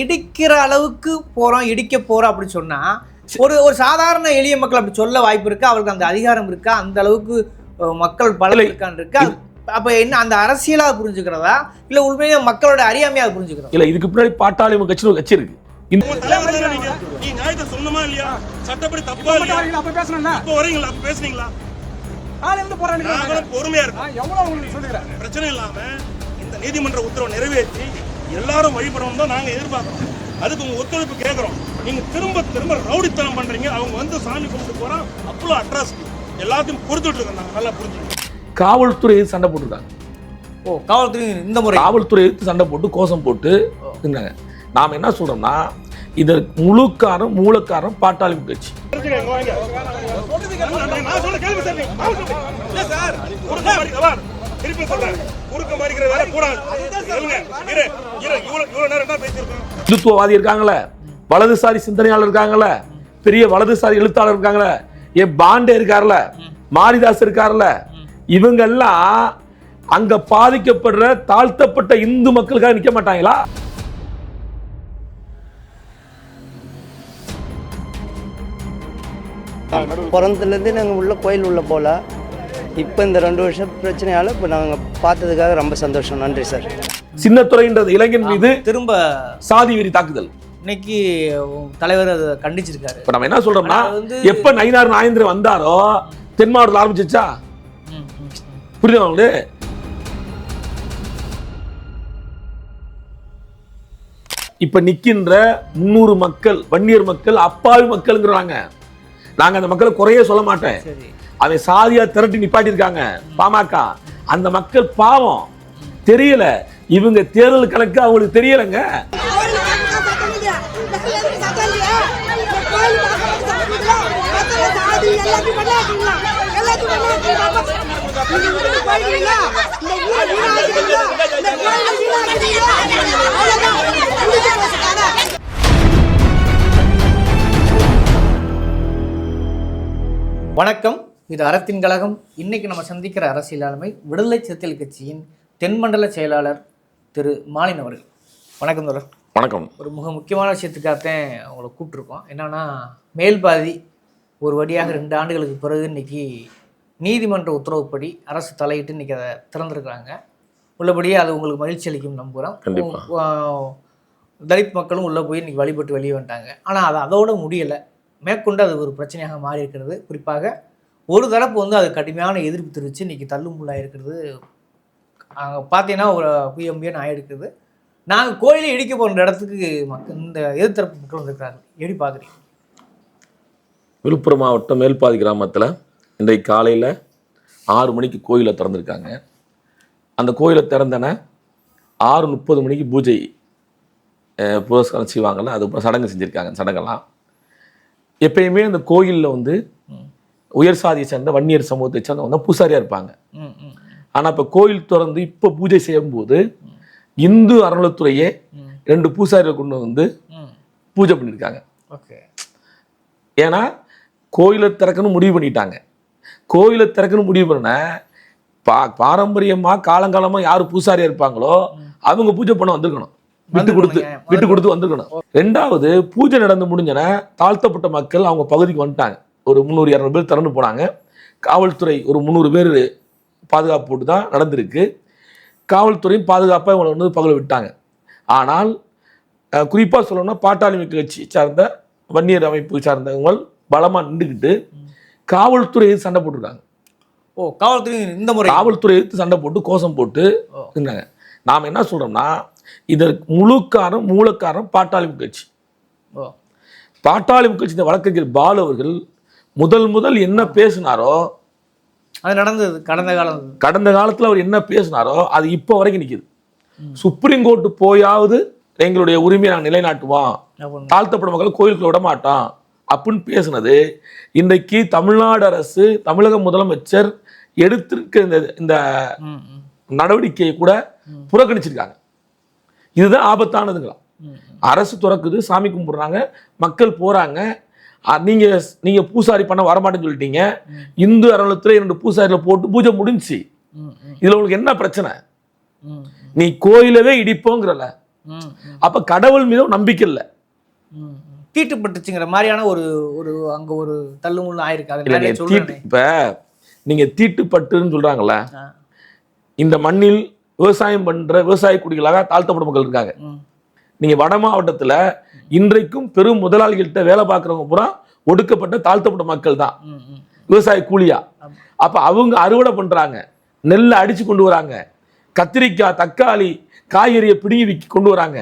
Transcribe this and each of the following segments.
இடிக்கிற அளவுக்கு போறோம் இடிக்க போறோம் அப்படி சொன்னா ஒரு ஒரு சாதாரண எளிய மக்கள் அப்படி சொல்ல வாய்ப்பு இருக்கா? அவருக்கு அந்த அதிகாரம் இருக்கா? அந்த அளவுக்கு மக்கள் பலம். இருக்கான்னு இருக்கா? அப்ப என்ன அந்த அரசியலா புரிஞ்சுக்கிறதா? இல்ல உண்மையா மக்களோட அறியாமையா புரிஞ்சுக்கிறதா? இல்ல இதுக்கு பின்னாடி பாட்டாளி கட்சின்னு ஒரு கட்சி இருக்கு. பொறுமையா இருக்கோம். பிரச்சனை இல்லாம இந்த நீதிமன்ற உத்தரவை நிறைவேற்றி எல்லாரும் வழிபடணும் தான் நாங்க எதிர்பார்க்கிறோம். அதுக்கு உங்க ஒத்துழைப்பு கேட்கிறோம் நீங்க திரும்ப திரும்ப ரவுடித்தனம் பண்றீங்க. அவங்க வந்து சாமி கும்பிட்டு போறான். அப்பளோ அட்ராசிட்டி எல்லாத்தையும் பொறுத்துட்டு இருக்கோம் நல்லா புரிஞ்சுக்கணும் காவல்துறை எதிர்த்து சண்டை போட்டுருக்காங்க? ஓ காவல்துறை இந்த முறை. காவல்துறை எதிர்த்து சண்டை போட்டு கோஷம் போட்டு இருந்தாங்க. நாம என்ன சொல்றோம்னா இதற்கு முழுக்காரம் மூலக்காரம் பாட்டாளி கட்சி. நான் நான் சொல்ல கேள்வி சார். திருப்பி சொல்றேன். குறுக்க மறிக்கிற வேலை கூடாது. இவ்வளவு நேரம் தான் பேசியிருக்கோம். இந்துத்துவவாதி இருக்காங்களே? வலதுசாரி சிந்தனையாளர் இருக்காங்களே? பெரிய வலதுசாரி எழுத்தாளர் இருக்காங்களே? என் பாண்டே இருக்கார்ல? மாரிதாஸ் இருக்கார்ல? இவங்க எல்லாம் அங்க பாதிக்கப்படுற தாழ்த்தப்பட்ட இந்து மக்களுக்காக நிக்க மாட்டாங்களா? பிறந்ததுலேருந்து நாங்கள் உள்ள கோயில் உள்ள போகல. இப்போ இந்த ரெண்டு வருஷம் பிரச்சனையால் இப்போ நாங்கள் பார்த்ததுக்காக ரொம்ப சந்தோஷம். நன்றி சார். சின்னத்துறைன்றது இளைஞன் மீது திரும்ப சாதி வெறி தாக்குதல். இன்னைக்கு தலைவர் அதை கண்டிச்சிருக்காரு. இப்ப நம்ம என்ன சொல்றோம்னா எப்ப நயினார் நாயந்திரன் வந்தாரோ தென் மாவட்டத்தில் ஆரம்பிச்சிச்சா. புரியுதா உங்களுக்கு? இப்ப நிக்கின்ற முன்னூறு மக்கள் வன்னியர் மக்கள் அப்பாவி மக்கள்ங்கிறாங்க. நாங்க அந்த மக்களை குறைய சொல்ல மாட்டேன். சரி. அவன் சாதியா திரட்டி நிப்பாட்டியிருக்காங்க. பாமக. அந்த மக்கள் பாவம். தெரியல. இவங்க தேர்தல் கணக்கு அவங்களுக்கு தெரியலங்க. வணக்கம். இது அறத்தின் கழகம். இன்னைக்கு நம்ம சந்திக்கிற அரசியல் ஆளுமை விடுதலை சிறுத்தைகள் கட்சியின் தென்மண்டல செயலாளர் திரு மாலின் அவர்கள். வணக்கம் தோழர். வணக்கம். ஒரு மிக முக்கியமான விஷயத்துக்காகத்தான் உங்களை கூப்பிட்ருக்கோம் என்னன்னா மேல்பாதி ஒரு வழியாக ரெண்டு ஆண்டுகளுக்கு பிறகு இன்னைக்கு நீதிமன்ற உத்தரவுப்படி அரசு தலையிட்டு இன்னைக்கு அதை திறந்திருக்கிறாங்க. உள்ளபடியே அது உங்களுக்கு மகிழ்ச்சி அளிக்கும் நம்புகிறோம் தலித் மக்களும் உள்ளே போய் இன்னைக்கு வழிபட்டு வெளியே வந்துட்டாங்க. ஆனால் அது அதோட முடியலை. மேற்கொண்டு அது ஒரு பிரச்சனையாக மாறி இருக்கிறது குறிப்பாக ஒரு தரப்பு வந்து அது கடுமையான எதிர்ப்பு தெரிவித்து இன்றைக்கி தள்ளுமுள்ளாக இருக்கிறது. அங்கே பார்த்தீங்கன்னா ஒரு புயம்பியன் ஆகிருக்குது நாங்கள் கோயிலை இடிக்க போகிற இடத்துக்கு மக்கள் இந்த எதிர்த்தரப்பு மக்கள் வந்திருக்கிறாங்க எப்படி பார்க்குறீங்க விழுப்புரம் மாவட்டம் மேல்பாதி கிராமத்தில் இன்றைக்கு காலையில் ஆறு மணிக்கு கோயிலை திறந்திருக்காங்க. அந்த கோயிலை திறந்தன ஆறு முப்பது மணிக்கு பூஜை புரஸ்காரம் செய்வாங்கல்ல அது சடங்கு செஞ்சுருக்காங்க சடங்கெல்லாம். எப்பயுமே அந்த கோயிலில் வந்து உயர் சாதியை சேர்ந்த வன்னியர் சமூகத்தை சேர்ந்தவங்க தான் பூசாரியாக இருப்பாங்க ஆனால் இப்போ கோயில் திறந்து இப்போ பூஜை செய்யும்போது இந்து அறநிலைத்துறையே. ரெண்டு பூசாரியை கொண்டு வந்து பூஜை பண்ணியிருக்காங்க. ஓகே. ஏன்னா கோயிலை திறக்கணும் முடிவு பண்ணிட்டாங்க. கோயிலை திறக்கணும் முடிவு பண்ண பா பாரம்பரியமாக காலங்காலமாக யார் பூசாரியா இருப்பாங்களோ அவங்க பூஜை பண்ண வந்திருக்கணும். விட்டு கொடுத்து. விட்டு கொடுத்து வந்திருக்கணும். ரெண்டாவது பூஜை நடந்து முடிஞ்சன தாழ்த்தப்பட்ட மக்கள் அவங்க பகுதிக்கு வந்துட்டாங்க. ஒரு முந்நூறு இரநூறு பேர் திறந்து போனாங்க. காவல்துறை ஒரு முந்நூறு பேர் பாதுகாப்பு போட்டு தான் நடந்திருக்கு. காவல்துறையும் பாதுகாப்பாக இவங்களை வந்து பகல விட்டாங்க. ஆனால் குறிப்பாக சொல்லணும்னா பாட்டாளி மக்கள் கட்சி சார்ந்த வன்னியர் அமைப்பு சார்ந்தவங்க பலமாக நின்றுக்கிட்டு காவல்துறை எதிர்த்து சண்டை போட்டிருக்காங்க. ஓ காவல்துறை இந்த முறை. காவல்துறை எதிர்த்து சண்டை போட்டு கோஷம் போட்டு. இருந்தாங்க. நாம் என்ன சொல்றோம்னா இதற்கு முழுக்காரம் மூலக்காரம் பாட்டாளி கட்சி. ஓ. பாட்டாளி கட்சி இந்த வழக்கறிஞர் பாலு அவர்கள் முதல் முதல் என்ன பேசினாரோ அது நடந்தது கடந்த காலம். கடந்த காலத்தில் அவர் என்ன பேசினாரோ அது இப்போ வரைக்கும் நிற்கிது சுப்ரீம் கோர்ட்டு போயாவது எங்களுடைய உரிமையை நாங்கள் நிலைநாட்டுவோம். அப்படின்னு. தாழ்த்தப்பட்ட மக்கள் கோயிலுக்குள்ள விட மாட்டோம். அப்படின்னு பேசுனது இன்றைக்கு தமிழ்நாடு அரசு தமிழக முதலமைச்சர் எடுத்திருக்க இந்த இந்த நடவடிக்கையை கூட புறக்கணிச்சிருக்காங்க. இதுதான் ஆபத்தானதுங்களாம். ம். அரசு திறக்குது சாமி கும்பிடுறாங்க மக்கள் போறாங்க அ, நீங்க நீங்க பூசாரி பண்ண வரமாட்டேன்னு சொல்லிட்டீங்க. இந்து அறநிலையத்துல இரண்டு பூசாரில போட்டு பூஜை முடிஞ்சுச்சு. ம் ம் இதுல உங்களுக்கு என்ன பிரச்சனை? நீ கோயிலவே இடிப்போங்கிறல. அப்ப கடவுள் மீதும் நம்பிக்கை இல்லை. தீட்டுப்பட்டுச்சுங்கிற மாதிரியான ஒரு ஒரு அங்க ஒரு தள்ளுமுள்ளு ஆயிருக்கு. இப்ப நீங்க தீட்டுப்பட்டுன்னு சொல்றாங்கல்ல ஆ, இந்த மண்ணில் விவசாயம் பண்ற விவசாய குடிகளாக தாழ்த்தப்பட்ட மக்கள் இருக்காங்க. ம், நீங்க வட மாவட்டத்துல இன்றைக்கும் பெரும் முதலாளிகள்கிட்ட வேலை பார்க்கறவங்க பூரா ஒடுக்கப்பட்ட தாழ்த்தப்பட்ட மக்கள் தான். விவசாய கூலியா. அப்ப அவங்க அறுவடை பண்றாங்க. நெல்லை அடிச்சு கொண்டு வராங்க. கத்திரிக்காய் தக்காளி காய்கறியை பிடுங்கி விக்கி கொண்டு வராங்க.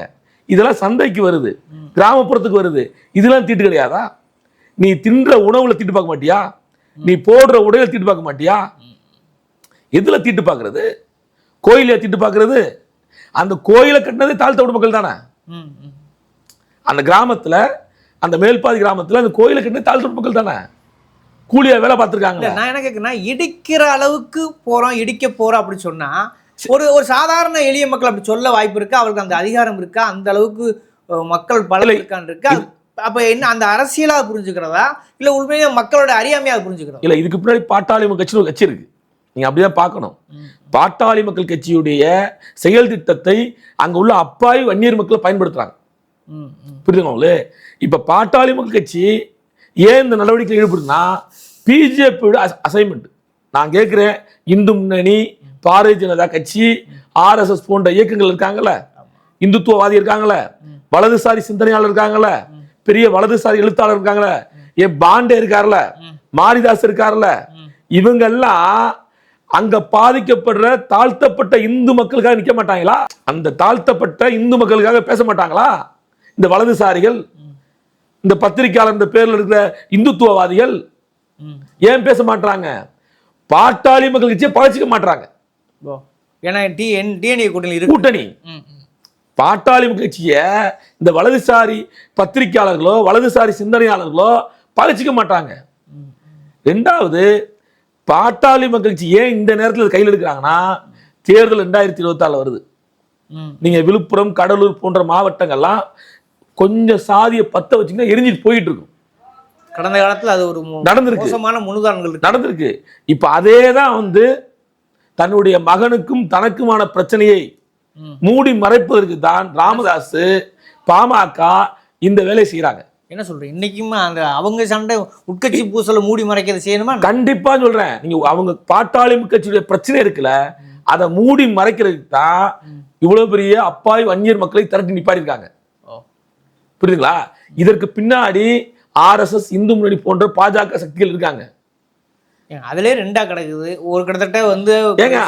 இதெல்லாம் சந்தைக்கு வருது. கிராமப்புறத்துக்கு வருது. இதெல்லாம் தீட்டு கிடையாதா? நீ தின்ற உணவுல தீட்டு பார்க்க மாட்டியா? நீ போடுற உடையில தீட்டு பார்க்க மாட்டியா? எதுல தீட்டு பார்க்கறது? கோயில தீட்டு பார்க்கறது? அந்த கோயிலை கட்டினதே தாழ்த்தப்பட்ட மக்கள் தானே. அந்த கிராமத்துல அந்த மேல்பாதி கிராமத்துல அந்த கோயிலை கட்டினது தாழ்த்தப்பட்ட மக்கள் தானே? கூலியா வேலை பார்த்துருக்காங்க நான் என்ன கேட்குறேன்னா இடிக்கிற அளவுக்கு போறோம் இடிக்க போறோம் அப்படின்னு சொன்னா ஒரு ஒரு சாதாரண எளிய மக்கள் அப்படி சொல்ல வாய்ப்பு இருக்கா அவருக்கு அந்த அதிகாரம் இருக்கா அந்த அளவுக்கு மக்கள் பலம். இருக்கான்னு இருக்கா? அப்ப என்ன அந்த அரசியலா புரிஞ்சுக்கிறதா? இல்ல உண்மையிலேயே மக்களோட அறியாமையா புரிஞ்சுக்கிறதா? இல்ல இதுக்கு பின்னாடி பாட்டாளி கட்சின்னு ஒரு கட்சி இருக்கு. நீங்க அப்படிதான் பார்க்கணும். ம். பாட்டாளி மக்கள் கட்சியுடைய செயல் திட்டத்தை அங்க உள்ள அப்பாவி வன்னியர் மக்களை பயன்படுத்துறாங்க. ம், புரியுதுங்களா? இப்ப பாட்டாளி மக்கள் கட்சி ஏன் இந்த நடவடிக்கை ஈடுபடுதுன்னா பிஜேபியோட அசைன்மெண்ட் நான் கேட்குறேன் இந்து முன்னணி பாரதிய ஜனதா கட்சி ஆர்எஸ்எஸ் போன்ற இயக்கங்கள் இருக்காங்கல்ல? இந்துத்துவவாதி இருக்காங்கல்ல? வலதுசாரி சிந்தனையாளர் இருக்காங்கல்ல? பெரிய வலதுசாரி எழுத்தாளர் இருக்காங்கல்ல? என் பாண்டே இருக்கார்ல? மாரிதாஸ் இருக்கார்ல? இவங்கெல்லாம் அங்க பாதிக்கப்படுற தாழ்த்தப்பட்ட இந்து மக்களுக்காக நிக்க மாட்டாங்களா? அந்த தாழ்த்தப்பட்ட இந்து மக்களுக்காக பேச மாட்டாங்களா? இந்த வலதுசாரிகள் இந்த பத்திரிகையாளர் இந்த பேர்ல இருக்கிற இந்துத்துவவாதிகள். ஏன் பேச மாட்டாங்க பாட்டாளி மக்கள் கட்சியை பழச்சிக்க மாட்டாங்க. ஏன்னா டி என் டிஎன்ஏ கூட்டணி கூட்டணி. பாட்டாளி மக்கள் கட்சியை இந்த வலதுசாரி பத்திரிகையாளர்களோ வலதுசாரி சிந்தனையாளர்களோ பழச்சிக்க மாட்டாங்க ரெண்டாவது பாட்டாளி மக்கள் கட்சி ஏன் இந்த நேரத்தில் கையில் எடுக்கிறாங்கன்னா தேர்தல் ரெண்டாயிரத்தி இருபத்தாறு வருது ம். நீங்க விழுப்புரம் கடலூர் போன்ற மாவட்டங்கள்லாம் கொஞ்சம் சாதியை பத்த வச்சீங்கன்னா எரிஞ்சிட்டு போயிட்டு இருக்கும் கடந்த காலத்துல அது ஒரு நடந்திருக்கு. மோசமான முன்னுதாரணங்கள் நடந்திருக்கு. இப்ப அதே தான் வந்து தன்னுடைய மகனுக்கும் தனக்குமான பிரச்சனையை. மூடி மறைப்பதற்கு தான் ராமதாஸ் பாமக இந்த வேலையை செய்றாங்க. என்ன சொல்றீங்க? இன்னைக்குமே அந்த அவங்க சண்டை உட்கட்சி பூசலை மூடி மறைக்கிறது செய்யணுமா? கண்டிப்பா சொல்றேன். நீங்க அவங்க பாட்டாளி கட்சியுடைய பிரச்சனை இருக்குல்ல அதை மூடி மறைக்கிறதுக்கு தான் இவ்வளவு பெரிய அப்பாவி வன்னியர் மக்களை திரட்டி நிப்பாடிருக்காங்க. புரியுதுங்களா? இதற்கு பின்னாடி ஆர்எஸ்எஸ் இந்து முன்னணி போன்ற பாஜக சக்திகள் இருக்காங்க. அதுலயே ரெண்டா கிடக்குது. ஒரு கிட்டத்தட்ட வந்து?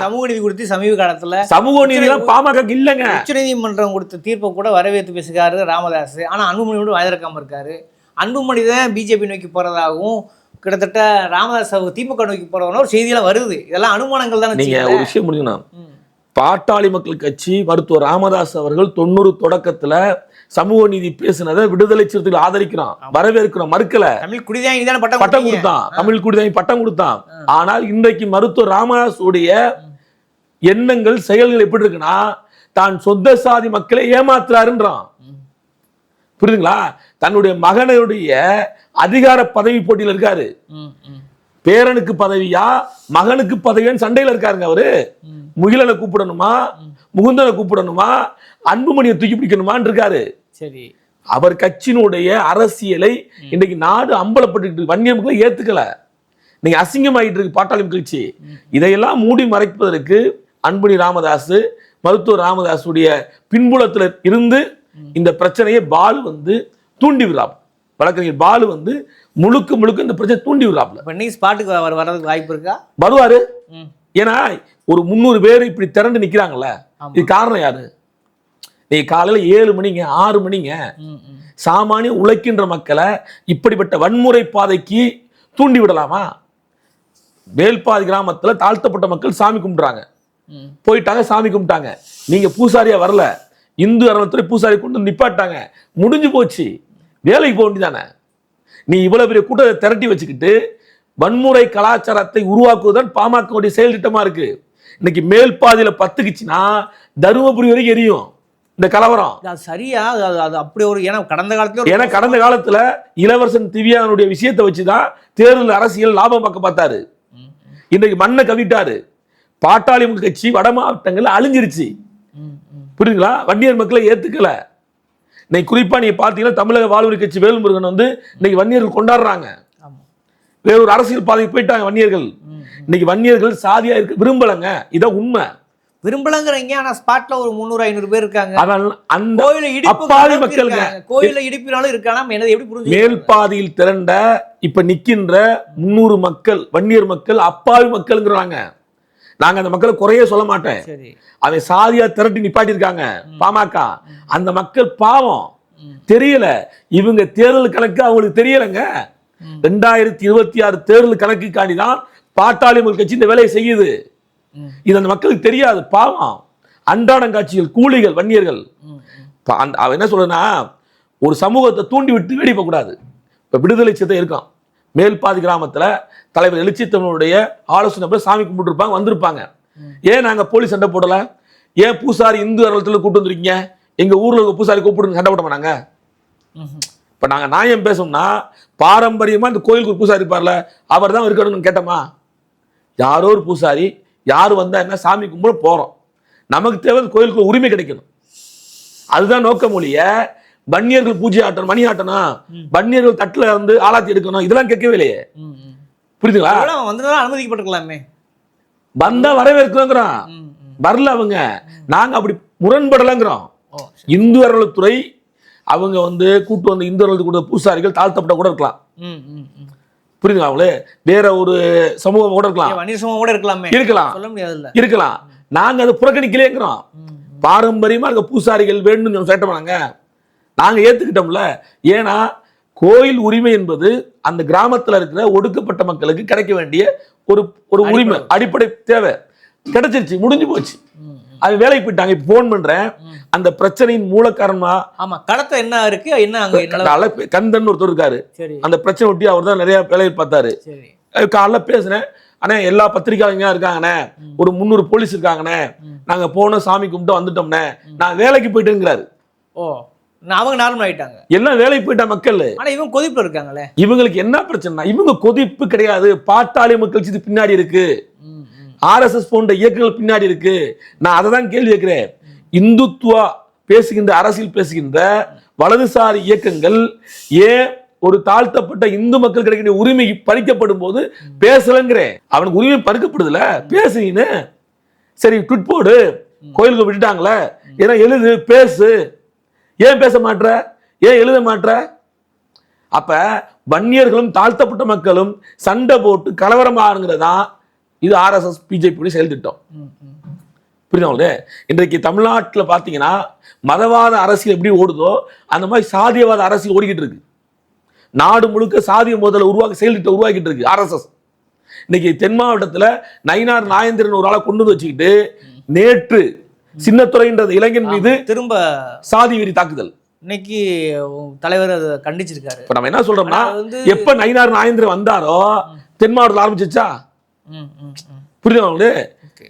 சமூக நீதி குறித்து சமீப காலத்துல சமூக நீதிலாம் பாமக இல்லைங்க. உச்சநீதிமன்றம் கொடுத்த தீர்ப்பை கூட வரவேற்று பேசுகிறாரு ராமதாஸ் ஆனா அன்புமணியோடு வாய்திறக்காம இருக்காரு. அன்புமணி தான் பிஜேபி நோக்கி போறதாகவும் கிட்டத்தட்ட ராமதாஸ் அவர் திமுக நோக்கி போறதாகவும் ஒரு செய்தியெல்லாம் வருது. இதெல்லாம் அனுமானங்கள் தானே நீங்க. ஒரு விஷயம் முடிக்கணும் ம். பாட்டாளி மக்கள் கட்சி மருத்துவர் ராமதாஸ் அவர்கள் தொண்ணூறு தொடக்கத்துல சமூக நீதி பேசினதை விடுதலை சிறுத்தைகள் ஆதரிக்கிறோம் வரவேற்கிறோம் மறுக்கல. தமிழ் இதான பட்டம் பட்டம். கொடுத்தான். தமிழ் குடிதாய் பட்டம் கொடுத்தான். ஆனால் இன்றைக்கு மருத்துவர் ராமதாஸ் உடைய எண்ணங்கள் செயல்கள் எப்படி இருக்குன்னா தான் சொந்த சாதி மக்களை ஏமாத்துறாருன்றான். புரியுதுங்களா? தன்னுடைய மகனுடைய அதிகார பதவி போட்டியில் இருக்காரு. பேரனுக்கு பதவியா மகனுக்கு பதவியான்னு சண்டையில இருக்காருங்க அவரு. முகிலனை கூப்பிடணுமா? முகுந்தனை கூப்பிடணுமா? அன்புமணியை தூக்கி பிடிக்கணுமான்னு இருக்காரு சரி. அவர் கட்சியினுடைய அரசியலை இன்னைக்கு நாடு அம்பலப்பட்டு வன்னிய மக்களை ஏத்துக்கல. நீங்க அசிங்கமாயிட்டு இருக்கு பாட்டாளி கட்சி. இதையெல்லாம் மூடி மறைப்பதற்கு அன்புமணி ராமதாஸ் மருத்துவர் ராமதாஸுடைய பின்புலத்துல இருந்து இந்த பிரச்சனையை பாலு வந்து தூண்டி விடுறாப் வழக்கறிஞர் பாலு வந்து முழுக்க முழுக்க இந்த பிரச்சனை தூண்டி இப்போ இன்னைக்கு ஸ்பாட்டுக்கு வர வர்றதுக்கு வாய்ப்பு இருக்கா? வருவாரு. ஏன்னா ஒரு முந்நூறு பேர் இப்படி திரண்டு நிக்கிறாங்கல்ல. இது காரணம் யாரு? நீ காலையில ஏழு மணிங்க ஆறு மணிங்க சாமானிய உழைக்கின்ற மக்களை இப்படிப்பட்ட வன்முறை பாதைக்கு தூண்டி விடலாமா? வேல்பாதி கிராமத்துல தாழ்த்தப்பட்ட மக்கள் சாமி கும்பிடுறாங்க. போயிட்டாங்க சாமி கும்பிட்டாங்க. நீங்க பூசாரியா வரல. இந்து அறநிலைத்துறை பூசாரி கொண்டு நிப்பாட்டாங்க. முடிஞ்சு போச்சு. வேலைக்கு போக வேண்டியதானே? நீ இவ்வளவு பெரிய கூட்டத்தை திரட்டி வச்சுக்கிட்டு வன்முறை கலாச்சாரத்தை உருவாக்குவதுதான் பாமகவுடைய செயல் திட்டமா இருக்கு. இன்னைக்கு மேல் பாதியில பத்துக்குச்சுன்னா தருமபுரி வரைக்கும் எரியும். இந்த கலவரம். சரியா? அது அப்படி ஒரு ஏன்னா கடந்த காலத்துல ஏன்னா கடந்த காலத்துல இளவரசன் திவ்யானுடைய விஷயத்தை வச்சுதான் தேர்தல் அரசியல் லாபம் பார்க்க பார்த்தாரு. இன்னைக்கு மண்ணை கவிட்டாரு. பாட்டாளி கட்சி வட மாவட்டங்கள்ல அழிஞ்சிருச்சு. புரியுதுங்களா? வன்னியர் மக்களை ஏத்துக்கல. இன்னைக்கு குறிப்பா நீங்க பார்த்தீங்கன்னா தமிழக வாழ்வுரி கட்சி வேல்முருகன் வந்து இன்னைக்கு வன்னியர்கள் கொண்டாடுறாங்க. வேறொரு அரசியல் பாதைக்கு போயிட்டாங்க வன்னியர்கள். இன்னைக்கு வன்னியர்கள் சாதியா இருக்க விரும்பலங்க. இதான் உண்மை. விரும்பலங்கிறீங்க ஆனா ஸ்பாட்ல ஒரு முந்நூறு ஐநூறு பேர் இருக்காங்க. அந்த கோயில இடிப்பு அப்பாவி அளவுக்கு மக்களுங்க. கோயில இடிப்பினாலும் இருக்கானா? என்னது எப்படி புரிஞ்சு மேல் பாதியில் திரண்ட இப்ப நிக்கின்ற முன்னூறு மக்கள் வன்னியர் மக்கள் அப்பாவி மக்கள்ங்கிறாங்க. நாங்க அந்த மக்களை குறைய சொல்ல மாட்டேன். அவன் சாதியா திரட்டி நிப்பாட்டியிருக்காங்க பாமக. அந்த மக்கள் பாவம். தெரியல. இவங்க தேர்தல் கணக்கு அவங்களுக்கு தெரியலங்க. ரெண்டாயிரத்தி இருபத்தி ஆறு தேர்தல் கணக்குக்காண்டி தான் பாட்டாளி மக்கள் கட்சி இந்த வேலையை செய்யுது. இது அந்த மக்களுக்கு தெரியாது பாவம். அன்றாடம் காட்சிகள் கூலிகள் வன்னியர்கள். அவன் என்ன சொல்றனா ஒரு சமூகத்தை தூண்டி விட்டு வெடிக்க கூடாது இப்ப விடுதலை சித்தம் இருக்கான். மேல்பாதி கிராமத்துல தலைவர் எழுச்சி தமிழனுடைய ஆலோசனை போய் சாமி கும்பிட்டு இருப்பாங்க வந்திருப்பாங்க ஏன் நாங்க போலீஸ் சண்டை போடல? ஏன் பூசாரி இந்து அறத்துல கூட்டு வந்திருக்கீங்க? எங்க ஊர்ல இருக்க பூசாரி கூப்பிட்டு சண்டை போட மாட்டாங்க. இப்ப நாங்க நியாயம் பேசோம்னா பாரம்பரியமா இந்த கோயிலுக்கு ஒரு பூசாரி இருப்பார்ல அவர் தான் இருக்கணும்னு கேட்டோமா? யாரோ ஒரு பூசாரி யார் வந்தா என்ன சாமி கும்பிட போறோம். நமக்கு தேவை கோயிலுக்கு உரிமை கிடைக்கணும். அதுதான் நோக்கம் ஒழிய வன்னியர்கள் பூஜை ஆட்டணும் மணி ஆட்டணும். வன்னியர்கள் தட்டுல வந்து ஆளாத்தி எடுக்கணும். இதெல்லாம் கேட்கவே இல்லையே. புரியுதுங்களா? ஒருவேளை அவன் வந்ததால அனுமதிக்கப்பட்டிருக்கலாமே. வந்தா வரவேற்கிறோங்கிறோம். வரல அவங்க. நாங்க அப்படி முரண்படலைங்கிறோம். இந்து அறநிலைத்துறை அவங்க வந்து கூட்டு வந்த இந்து அறநிலையத்துறை கூட பூசாரிகள் தாழ்த்தப்பட்ட கூட இருக்கலாம். புரியுதுங்களா அவங்களே? வேற ஒரு சமூகம் கூட இருக்கலாம். வன்னியர் சமூகம் கூட இருக்கலாமே. இருக்கலாம். சொல்ல முடியாதுல்ல. இருக்கலாம். நாங்க அதை புறக்கணிக்கலேங்கிறோம். பாரம்பரியமா இருக்க பூசாரிகள் வேணும்னு சேட்டமாங்க நாங்க ஏத்துக்கிட்டோம்ல. ஏன்னா கோயில் உரிமை என்பது அந்த கிராமத்துல இருக்கிற ஒடுக்கப்பட்ட மக்களுக்கு கிடைக்க வேண்டிய ஒரு ஒரு உரிமை அடிப்படை தேவை. கிடைச்சிருச்சு முடிஞ்சு போச்சு. அது வேலைக்கு போயிட்டாங்க. இப்போ ஃபோன் பண்றேன். அந்த பிரச்சனையின் மூல காரணமா ஆமா கடத்த என்ன இருக்கு என்ன அங்க கந்தன் ஒருத்தர் இருக்காரு. அந்த பிரச்சனை ஒட்டி அவர் தான் நிறைய வேலையை பார்த்தாரு. காலைல பேசுனேன். அண்ணே எல்லா பத்திரிக்கையாளங்க இருக்காங்கண்ணே. ஒரு முந்நூறு போலீஸ் இருக்காங்கண்ணே. நாங்க போனோம் சாமி கும்பிட்டு வந்துட்டோம்ண்ணே. நான் வேலைக்கு போயிட்டேங்கிறாரு. ஓ நான் அவங்க நார்மல் ஆயிட்டாங்க. எல்லாம் வேலைக்கு போயிட்ட மக்கள். ஆனா இவங்க கொதிப்புல இருக்காங்களே? இவங்களுக்கு என்ன பிரச்சனை இவங்க கொதிப்பு கிடையாது. பாட்டாளி மக்கள் பின்னாடி இருக்கு. ஆர்எஸ்எஸ் போன்ற இயக்கங்கள் பின்னாடி இருக்கு. நான் அதை தான் கேள்வி கேட்கிறேன். இந்துத்துவா பேசுகின்ற அரசியல் பேசுகின்ற வலதுசாரி இயக்கங்கள் ஏன் ஒரு தாழ்த்தப்பட்ட இந்து மக்கள் கிடைக்கிற உரிமை பறிக்கப்படும் போது பேசலங்கிறேன். அவனுக்கு உரிமை பறிக்கப்படுதுல? பேசுங்கன்னு சரி ட்விட் போடு. கோயிலுக்கு விட்டுட்டாங்களே. ஏன்னா எழுது பேசு. ஏன் பேச மாட்ற? ஏன் எழுத மாட்ற? அப்ப வன்னியர்களும் தாழ்த்தப்பட்ட மக்களும் சண்டை போட்டு கலவரமாகங்கிறதா இது ஆர்எஸ்எஸ் பிஜேபி செயல் திட்டம். ம், ம். புரியுதா உங்களுக்கு? இன்றைக்கு தமிழ்நாட்டில் பார்த்தீங்கன்னா மதவாத அரசியல் எப்படி ஓடுதோ அந்த மாதிரி சாதியவாத அரசியல் ஓடிக்கிட்டு இருக்கு. நாடு முழுக்க சாதிய முதல்ல உருவாக்க செயல் திட்டம் உருவாக்கிட்டு இருக்கு ஆர்எஸ்எஸ் இன்னைக்கு தென் மாவட்டத்தில் நயினார் நாயந்திரன் ஒரு ஆளை கொண்டு வந்து வச்சுக்கிட்டு நேற்று சின்னத்துறைன்ற இளைஞன் மீது திரும்ப சாதி வெறி தாக்குதல். இன்னைக்கு தலைவர் அதை கண்டிச்சிருக்காரு. இப்ப நம்ம என்ன சொல்றோம்னா எப்ப நயினார் நாயந்திரன் வந்தாரோ தென் மாவட்டத்தில் ஆரம்பிச்சிச்சா. புரியுதா உங்களுக்கு.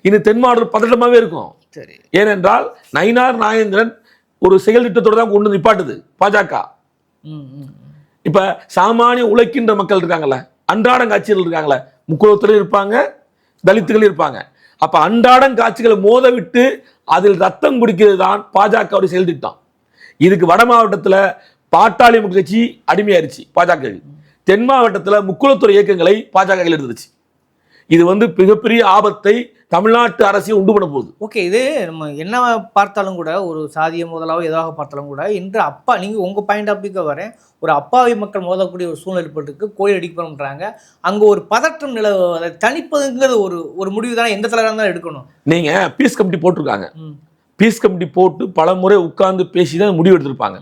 இனி தென் மாவட்டம் பதட்டமாவே இருக்கும். சரி. ஏனென்றால் நயினார் நாயந்திரன் ஒரு செயல் திட்டத்தோட தான் கொண்டு நிப்பாட்டுது பாஜக. இப்ப சாமானிய உழைக்கின்ற மக்கள் இருக்காங்கல்ல அன்றாடம் காட்சிகள் இருக்காங்கல்ல முக்குளத்திலும் இருப்பாங்க தலித்துகளும் இருப்பாங்க. அப்ப அன்றாடம் காட்சிகளை மோத விட்டு அதில் ரத்தம் குடிக்கிறது தான் பாஜகவுடைய செயல் திட்டம். இதுக்கு வட மாவட்டத்துல பாட்டாளி மக்கள் கட்சி அடிமையாயிருச்சு பாஜக தென் மாவட்டத்துல முக்குளத்துறை இயக்கங்களை பாஜக இருந்துச்சு இது வந்து மிகப்பெரிய ஆபத்தை தமிழ்நாட்டு அரசியல் உண்டு பண்ண போகுது. ஓகே இது நம்ம என்ன பார்த்தாலும் கூட ஒரு சாதிய முதலாவோ எதாக பார்த்தாலும் கூட இன்று அப்பா நீங்கள் உங்கள் பாயிண்ட் ஆஃப் வியூக்கு வரேன். ஒரு அப்பாவி மக்கள் மோதக்கூடிய ஒரு சூழ்நிலை ஏற்பட்டிருக்கு கோயில் அடிக்கணுன்றாங்க அங்கே ஒரு பதற்றம் நில அதை தணிப்பதுங்கிறது ஒரு ஒரு முடிவு தானே எந்த தலைவராக இருந்தாலும் எடுக்கணும். நீங்க பீஸ் கமிட்டி போட்டிருக்காங்க. பீஸ் கமிட்டி போட்டு பல முறை உட்கார்ந்து பேசி தான் முடிவு எடுத்திருப்பாங்க.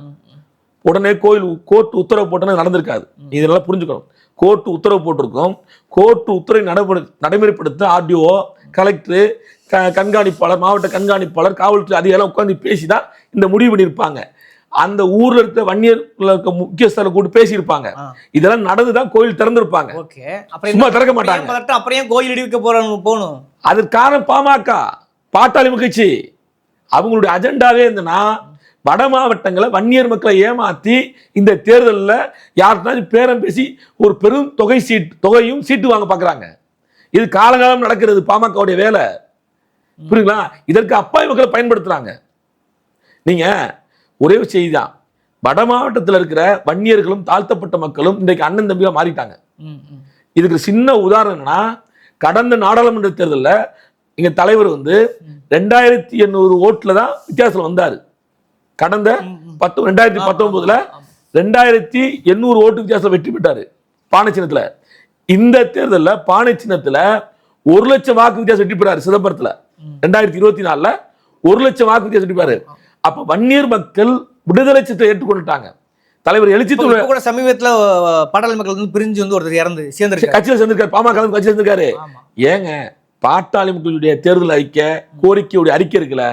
உடனே கோயில் கோர்ட் உத்தரவு போட்டோன்னா நடந்திருக்காது. இதெல்லாம் புரிஞ்சுக்கணும். கோர்ட் உத்தரவு போட்டிருக்கோம். கோர்ட் உத்தரவை நடைமுறை நடைமுறைப்படுத்த ஆர்டிஓ கலெக்டர் க கண்காணிப்பாளர் மாவட்ட கண்காணிப்பாளர் காவல்துறை அதிகாரம் உட்கார்ந்து பேசி தான் இந்த முடிவு பண்ணியிருப்பாங்க. அந்த ஊர்ல இருக்க வன்னியர்ல இருக்க முக்கியஸ்தரை கூட்டு பேசியிருப்பாங்க. இதெல்லாம் நடந்துதான் கோயில் திறந்திருப்பாங்க. சும்மா திறக்க மாட்டாங்க. அப்புறம் கோயில் இடிக்க போறோம் போகணும்? அதற்கு காரணம் பாமக. பாட்டாளி கட்சி அவங்களுடைய அஜெண்டாவே இருந்ததுன்னா வட மாவட்டங்களை வன்னியர் மக்களை ஏமாத்தி இந்த தேர்தலில் யாருனாச்சும் பேரம் பேசி ஒரு பெரும் தொகை சீட் தொகையும் சீட்டு வாங்க பார்க்குறாங்க இது காலகாலம் நடக்கிறது பாமகவுடைய வேலை. புரியுங்களா இதற்கு அப்பாவி மக்களை பயன்படுத்துறாங்க. நீங்க ஒரே ஒரு செய்தி தான் வட மாவட்டத்தில் இருக்கிற வன்னியர்களும் தாழ்த்தப்பட்ட மக்களும் இன்றைக்கு அண்ணன் தம்பியா மாறிட்டாங்க. இதுக்கு சின்ன உதாரணம் என்னன்னா கடந்த நாடாளுமன்ற தேர்தல்ல எங்க தலைவர் வந்து ரெண்டாயிரத்தி எண்ணூறு ஓட்டுல தான் வித்தியாசத்துல வந்தாரு. கடந்த பத்து ரெண்டாயிரத்தி பத்தொன்பதுல ரெண்டாயிரத்தி எண்ணூறு ஓட்டு வித்தியாசத்துல வெற்றி பெற்றாரு. பானை சின்னத்துல. இந்த தேர்தல்ல பானை சின்னத்துல ஒரு லட்சம் வாக்கு வித்தியாசம் வெற்றி பெறாரு சிதம்பரத்துல. ரெண்டாயிரத்தி இருபத்தி நாலுல ஒரு லட்சம் வாக்கு வித்தியாசம் வெற்றி பெறாரு. அப்ப வன்னியர் மக்கள் விடுதலை சித்தை ஏற்றுக்கொண்டுட்டாங்க. தலைவர் எழுச்சி கூட சமீபத்துல பாட்டாளி மக்கள் வந்து பிரிஞ்சு வந்து ஒருத்தர் இறந்து சேர்ந்திருக்காரு. கட்சியில் சேர்ந்திருக்காரு பாமக கட்சியில் சேர்ந்திருக்காரு. ஏங்க பாட்டாளி மக்களுடைய தேர்தல் அறிக்கை கோரிக்கையுடைய அறிக்கை இருக்குல்ல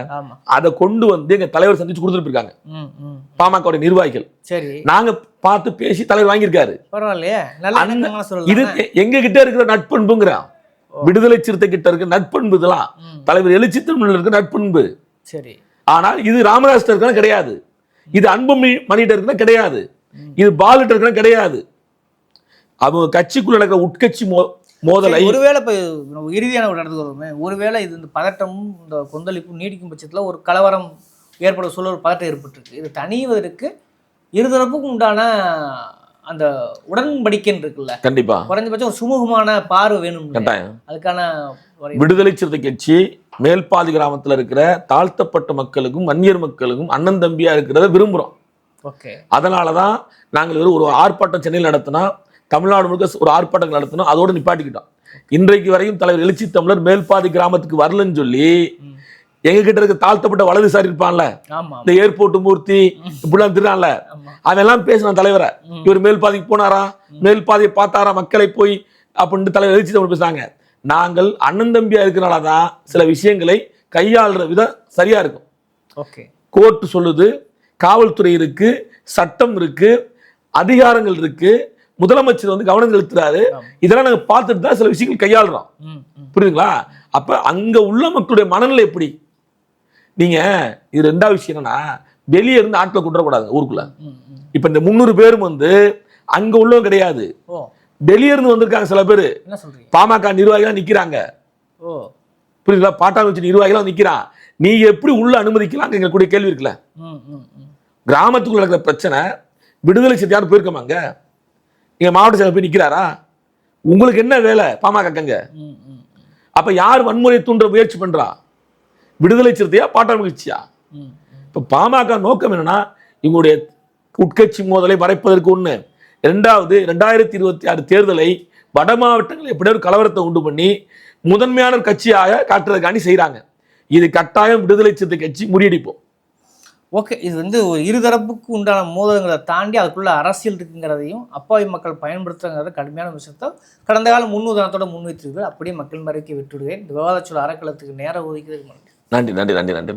அதை கொண்டு வந்து எங்க தலைவர் சந்திச்சு கொடுத்துருக்காங்க ம் ம். பாமக நிர்வாகிகள். சரி. நாங்க பார்த்து பேசி தலைவர் வாங்கியிருக்காரு. இது எங்க கிட்ட இருக்கிற நட்பண்புங்கிறான் விடுதலை சிறுத்தை கிட்ட இருக்க நட்பண்பு இதெல்லாம். தலைவர் எழுச்சி தமிழ்ல இருக்க நட்பண்பு. சரி. ஆனால் இது ராமதாஸ் இருக்கா கிடையாது. இது அன்புமணி மணிகிட்ட இருக்கா கிடையாது. இது பாலுட்ட இருக்கா கிடையாது. அவங்க கட்சிக்குள்ள நடக்கிற உட்கட்சி மோதலை ஒருவேளை இப்போ இறுதியான ஒரு இடத்துக்கு வருவோமே ஒருவேளை இது இந்த பதட்டமும் இந்த கொந்தளிப்பும் நீடிக்கும் பட்சத்தில் ஒரு கலவரம் ஏற்பட சொல்ல ஒரு பதட்டம் ஏற்பட்டிருக்கு. இது தணிவதற்கு இருதரப்புக்கும் உண்டான அந்த உடன்படிக்கைன்னு இருக்குல்ல கண்டிப்பா. குறைஞ்சபட்சம் ஒரு சுமூகமான பார்வை வேணும் கட்டாயம். அதுக்கான விடுதலை சிறுத்தை கட்சி மேல்பாதி கிராமத்துல இருக்கிற தாழ்த்தப்பட்ட மக்களுக்கும் வன்னியர் மக்களுக்கும் அண்ணன் தம்பியா இருக்கிறத விரும்புறோம். ஓகே. அதனாலதான் நாங்கள் வெறும் ஒரு ஆர்ப்பாட்டம் சென்னையில் நடத்தினா தமிழ்நாடு முழுக்க ஒரு ஆர்ப்பாட்டம் நடத்தினோம் அதோட நிப்பாட்டிக்கிட்டோம். இன்றைக்கு வரையும் தலைவர் எழுச்சி தமிழர் மேல்பாதி கிராமத்துக்கு வரலன்னு சொல்லி ம். எங்க கிட்ட இருக்க தாழ்த்தப்பட்ட வலதுசாரி இருப்பான்ல இந்த ஏர்போர்ட் மூர்த்தி இப்படிலாம் திருடான்ல அவன் எல்லாம் பேசினான் தலைவரை. இவர் மேல்பாதிக்கு போனாரா? மேல்பாதியை பார்த்தாரா? மக்களை போய் அப்படின்ட்டு தலைவர் எழுச்சி தமிழ் பேசுறாங்க நாங்கள் அண்ணன் தம்பியா இருக்கிறனால தான் சில விஷயங்களை கையாளுற விதம் சரியா இருக்கும். ஓகே. கோர்ட் சொல்லுது காவல்துறை இருக்கு சட்டம் இருக்கு அதிகாரங்கள் இருக்கு முதலமைச்சர் வந்து கவனம் செலுத்துறாரு. இதெல்லாம் நாங்க பார்த்துட்டு தான் சில விஷயங்கள் கையாளுறோம். புரியுதுங்களா? அப்ப அங்க உள்ள மக்களுடைய மனநிலை எப்படி? நீங்க இது ரெண்டாவது விஷயம் என்னன்னா வெளியே இருந்து ஆட்களை கொண்டு வரக்கூடாது ஊருக்குள்ள. இப்ப இந்த முந்நூறு பேரும் வந்து அங்க உள்ளவங்க கிடையாது. வெளியே இருந்து வந்திருக்காங்க சில பேர். பாமக நிர்வாகிகள் நிக்கிறாங்க. ஓ. புரியுதுங்களா? பாட்டாளி வச்சு நிர்வாகிகள் நிக்கிறான். நீ எப்படி உள்ள அனுமதிக்கலாம் எங்களுடைய கேள்வி இருக்குல்ல? கிராமத்துக்குள்ள நடக்கிற பிரச்சனை விடுதலை சிறுத்தையார் போயிருக்கோமாங்க எங்க மாவட்ட செயலர் போய் நிக்கிறாரா? உங்களுக்கு என்ன வேலை? பாமக கங்க ம் ம் ம். அப்ப யார் வன்முறையை தூண்ட முயற்சி பண்றா? விடுதலை சிறுத்தையா பாட்டாளி கட்சியா ம் இப்ப பாமக நோக்கம் என்னன்னா இவங்களுடைய உட்கட்சி மோதலை மறைப்பதற்கு ஒண்ணு. இரண்டாவது ரெண்டாயிரத்தி இருபத்தி ஆறு தேர்தலை வட மாவட்டங்கள் எப்படியோ ஒரு கலவரத்தை உண்டு பண்ணி முதன்மையான கட்சியாக காட்டுறதுக்காண்டி செய்றாங்க. இது கட்டாயம் விடுதலை சிறுத்தை கட்சி முறியடிப்போம். ஓகே இது வந்து ஒரு இருதரப்புக்கு உண்டான மோதல்களை தாண்டி அதுக்குள்ள அரசியல் இருக்குங்கிறதையும் அப்பாவி மக்கள் பயன்படுத்துறங்கிறத கடுமையான விஷயத்தை கடந்த காலம் முன்னுதாரணத்தோட முன்வைத்திருக்கிறது அப்படியே மக்கள் மறைக்க விட்டுடுவேன் இந்த விவாதச்சொல் அறக்கலத்துக்கு நேரம் ஒதுக்கிறதுக்கு நன்றி. நன்றி நன்றி நன்றி நன்றி.